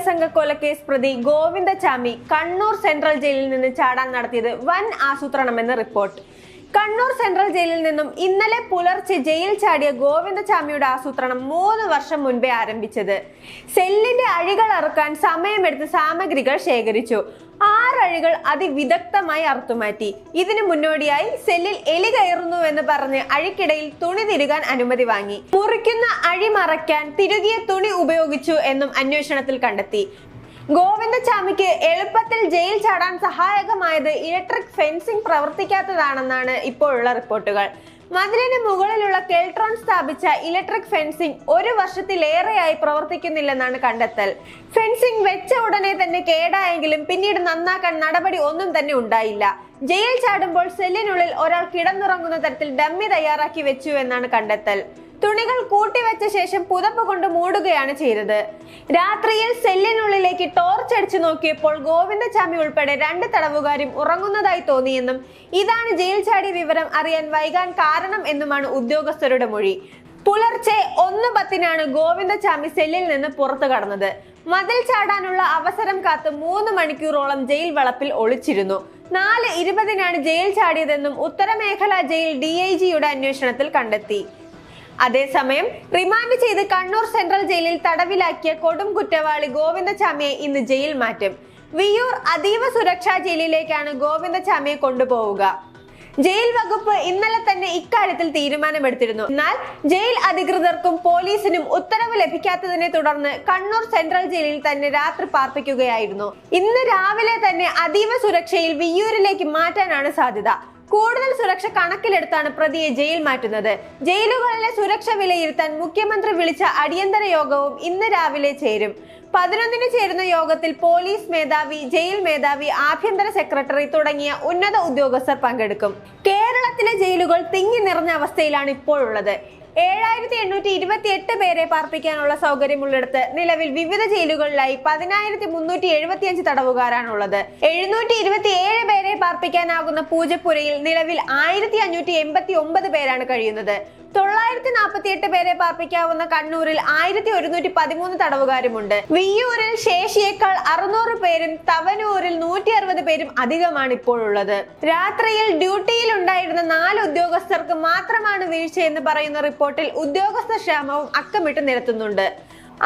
ബലാത്സംഗ കൊലക്കേസ് പ്രതി ഗോവിന്ദചാമി കണ്ണൂർ സെൻട്രൽ ജയിലിൽ നിന്ന് ചാടാൻ നടത്തിയത് വൻ ആസൂത്രണമെന്ന് റിപ്പോർട്ട്. കണ്ണൂർ സെൻട്രൽ ജയിലിൽ നിന്നും ഇന്നലെ പുലർച്ചെ ജയിൽ ചാടിയ ഗോവിന്ദചാമിയുടെ ആസൂത്രണം മൂന്ന് വർഷം മുൻപേ ആരംഭിച്ചത്. സെല്ലിന്റെ അഴികൾ അറുക്കാൻ സമയമെടുത്ത് സാമഗ്രികൾ ശേഖരിച്ചു. ആറഴികൾ അതിവിദഗ്ധമായി അറുത്തുമാറ്റി. ഇതിനു മുന്നോടിയായി സെല്ലിൽ എലി കയറുന്നുവെന്ന് പറഞ്ഞ് അഴിക്കിടയിൽ തുണി തിരുകാൻ അനുമതി വാങ്ങി. മുറിക്കുന്ന അഴി മറയ്ക്കാൻ തിരുകിയ തുണി ഉപയോഗിച്ചു എന്നും അന്വേഷണത്തിൽ കണ്ടെത്തി. ഗോവിന്ദചാമിക്ക് എളുപ്പത്തിൽ ജയിൽ ചാടാൻ സഹായകമായത് ഇലക്ട്രിക് ഫെൻസിംഗ് പ്രവർത്തിക്കാത്തതാണെന്നാണ് ഇപ്പോഴുള്ള റിപ്പോർട്ടുകൾ. മതിലിന് മുകളിലുള്ള കെൽട്രോൺ സ്ഥാപിച്ച ഇലക്ട്രിക് ഫെൻസിംഗ് ഒരു വർഷത്തിലേറെയായി പ്രവർത്തിക്കുന്നില്ലെന്നാണ് കണ്ടെത്തൽ. ഫെൻസിംഗ് വെച്ച ഉടനെ തന്നെ കേടായെങ്കിലും പിന്നീട് നന്നാക്കാൻ നടപടി ഒന്നും തന്നെ ഉണ്ടായില്ല. ജയിൽ ചാടുമ്പോൾ സെല്ലിനുള്ളിൽ ഒരാൾ കിടന്നുറങ്ങുന്ന തരത്തിൽ ഡമ്മി തയ്യാറാക്കി വെച്ചു എന്നാണ് കണ്ടെത്തൽ. തുണികൾ കൂട്ടിവെച്ച ശേഷം പുതപ്പ് കൊണ്ട് മൂടുകയാണ് ചെയ്തത്. രാത്രിയിൽ സെല്ലിനുള്ളിലേക്ക് ടോർച്ച് അടിച്ചു നോക്കിയപ്പോൾ ഗോവിന്ദചാമി ഉൾപ്പെടെ രണ്ട് തടവുകാരും ഉറങ്ങുന്നതായി തോന്നിയെന്നും ഇതാണ് ജയിൽ ചാടിയ വിവരം അറിയാൻ വൈകാൻ കാരണം എന്നുമാണ് ഉദ്യോഗസ്ഥരുടെ മൊഴി. പുലർച്ചെ ഒന്ന് പത്തിനാണ് ഗോവിന്ദചാമി സെല്ലിൽ നിന്ന് പുറത്തു കടന്നത്. മതിൽ ചാടാനുള്ള അവസരം കാത്ത് മൂന്ന് മണിക്കൂറോളം ജയിൽ വളപ്പിൽ ഒളിച്ചിരുന്നു. നാല് ഇരുപതിനാണ് ജയിൽ ചാടിയതെന്നും ഉത്തരമേഖല ജയിൽ ഡി ഐ ജിയുടെ അന്വേഷണത്തിൽ കണ്ടെത്തി. അതേസമയം റിമാൻഡ് ചെയ്ത് കണ്ണൂർ സെൻട്രൽ ജയിലിൽ തടവിലാക്കിയ കൊടും കുറ്റവാളി ഗോവിന്ദചാമിയെ ഇന്ന് ജയിൽ മാറ്റും. വിയൂർ അതീവ സുരക്ഷാ ജയിലിലേക്കാണ് ഗോവിന്ദചാമിയെ കൊണ്ടുപോവുക. ജയിൽ വകുപ്പ് ഇന്നലെ തന്നെ ഇക്കാര്യത്തിൽ തീരുമാനമെടുത്തിരുന്നു. എന്നാൽ ജയിൽ അധികൃതർക്കും പോലീസിനും ഉത്തരവ് ലഭിക്കാത്തതിനെ തുടർന്ന് കണ്ണൂർ സെൻട്രൽ ജയിലിൽ തന്നെ രാത്രി പാർപ്പിക്കുകയായിരുന്നു. ഇന്ന് രാവിലെ തന്നെ അതീവ സുരക്ഷയിൽ വിയൂരിലേക്ക് മാറ്റാനാണ് സാധ്യത. കൂടുതൽ സുരക്ഷ കണക്കിലെടുത്താണ് പ്രതിയെ ജയിൽ മാറ്റുന്നത്. ജയിലുകളിലെ സുരക്ഷ വിലയിരുത്താൻ മുഖ്യമന്ത്രി വിളിച്ച അടിയന്തര യോഗവും ഇന്ന് രാവിലെ ചേരും. പതിനൊന്നിന് ചേരുന്ന യോഗത്തിൽ പോലീസ് മേധാവി ജയിൽ മേധാവി ആഭ്യന്തര സെക്രട്ടറി തുടങ്ങിയ ഉന്നത ഉദ്യോഗസ്ഥർ പങ്കെടുക്കും. കേരളത്തിലെ ജയിലുകൾ തിങ്ങി നിറഞ്ഞ അവസ്ഥയിലാണ് ഇപ്പോഴുള്ളത്. ഏഴായിരത്തി എണ്ണൂറ്റി ഇരുപത്തി എട്ട് പേരെ പാർപ്പിക്കാനുള്ള സൗകര്യമുള്ളിടത്ത് നിലവിൽ വിവിധ ജയിലുകളിലായി പതിനായിരത്തി മുന്നൂറ്റി എഴുപത്തി അഞ്ച് തടവുകാരാണുള്ളത്. എഴുന്നൂറ്റി ഇരുപത്തി ഏഴ് പേരെ പാർപ്പിക്കാനാകുന്ന പൂജപ്പുരയിൽ നിലവിൽ ആയിരത്തി അഞ്ഞൂറ്റി എൺപത്തി ഒമ്പത് പേരാണ് കഴിയുന്നത്. തൊള്ളായിരത്തി നാൽപ്പത്തി എട്ട് പേരെ പാർപ്പിക്കാവുന്ന കണ്ണൂരിൽ ആയിരത്തി ഒരുന്നൂറ്റി പതിമൂന്ന് തടവുകാരുമുണ്ട്. വിയ്യൂരിൽ ശേഷിയേക്കാൾ അറുന്നൂറ് പേരും തവനൂരിൽ നൂറ്റി അറുപത് പേരും അധികമാണ് ഇപ്പോഴുള്ളത്. രാത്രിയിൽ ഡ്യൂട്ടിയിൽ ഉണ്ടായിരുന്ന നാല് ഉദ്യോഗസ്ഥർക്ക് മാത്രമാണ് വീഴ്ചയെന്ന് പറയുന്ന റിപ്പോർട്ടിൽ ഉദ്യോഗസ്ഥ ക്ഷാമവും അക്കമിട്ട് നിരത്തുന്നുണ്ട്.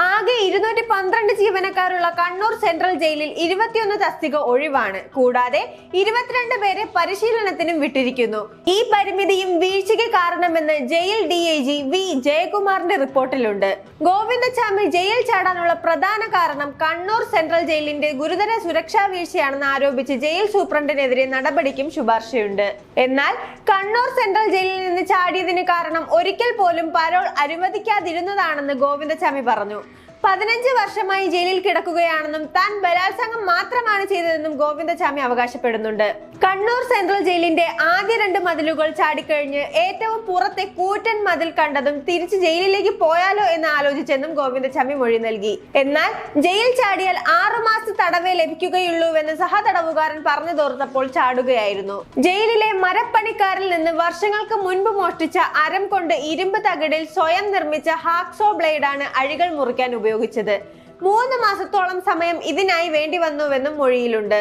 ആകെ ഇരുന്നൂറ്റി പന്ത്രണ്ട് ജീവനക്കാരുള്ള കണ്ണൂർ സെൻട്രൽ ജയിലിൽ ഇരുപത്തിയൊന്ന് തസ്തിക ഒഴിവാണ്. കൂടാതെ ഇരുപത്തിരണ്ട് പേരെ പരിശീലനത്തിനും വിട്ടിരിക്കുന്നു. ഈ പരിമിതിയും വീഴ്ചയ്ക്ക് കാരണമെന്ന് jail D I G V ജയകുമാറിന്റെ റിപ്പോർട്ടിലുണ്ട്. ഗോവിന്ദസ്വാമി ജയിൽ ചാടാനുള്ള പ്രധാന കാരണം കണ്ണൂർ സെൻട്രൽ ജയിലിന്റെ ഗുരുതര സുരക്ഷാ വീഴ്ചയാണെന്ന് ആരോപിച്ച് ജയിൽ സൂപ്രണ്ടിനെതിരെ നടപടിക്കും ശുപാർശയുണ്ട്. എന്നാൽ കണ്ണൂർ സെൻട്രൽ ജയിലിൽ നിന്ന് ചാടിയതിന് കാരണം ഒരിക്കൽ പോലും പരോൾ അനുവദിക്കാതിരുന്നതാണെന്ന് ഗോവിന്ദസ്വാമി പറഞ്ഞു. പതിനഞ്ച് വർഷമായി ജയിലിൽ കിടക്കുകയാണെന്നും താൻ ബലാത്സംഗം മാത്രമാണ് ചെയ്തതെന്നും ഗോവിന്ദചാമി അവകാശപ്പെടുന്നുണ്ട്. കണ്ണൂർ സെൻട്രൽ ജയിലിന്റെ ആദ്യ രണ്ട് മതിലുകൾ ചാടിക്കഴിഞ്ഞ് ഏറ്റവും പുറത്തെ കൂറ്റൻ മതിൽ കണ്ടതും തിരിച്ച് ജയിലിലേക്ക് പോയാലോ എന്ന് ആലോചിച്ചെന്നും ഗോവിന്ദചാമി മൊഴി നൽകി. എന്നാൽ ജയിൽ ചാടിയാൽ ആറുമാസ തടവേ ലഭിക്കുകയുള്ളൂവെന്ന് സഹതടവുകാരൻ പറഞ്ഞു തോർത്തപ്പോൾ ചാടുകയായിരുന്നു. ജയിലിലെ മരപ്പണിക്കാരിൽ നിന്ന് വർഷങ്ങൾക്ക് മുൻപ് മോഷ്ടിച്ച അരം കൊണ്ട് ഇരുമ്പ് തകിടിൽ സ്വയം നിർമ്മിച്ച ഹാക്സോ ബ്ലേഡാണ് അഴികൾ മുറിക്കാൻ ഉപയോഗിച്ചത്. മൂന്ന് മാസത്തോളം സമയം ഇതിനായി വേണ്ടി വന്നുവെന്നും മൊഴിയിലുണ്ട്.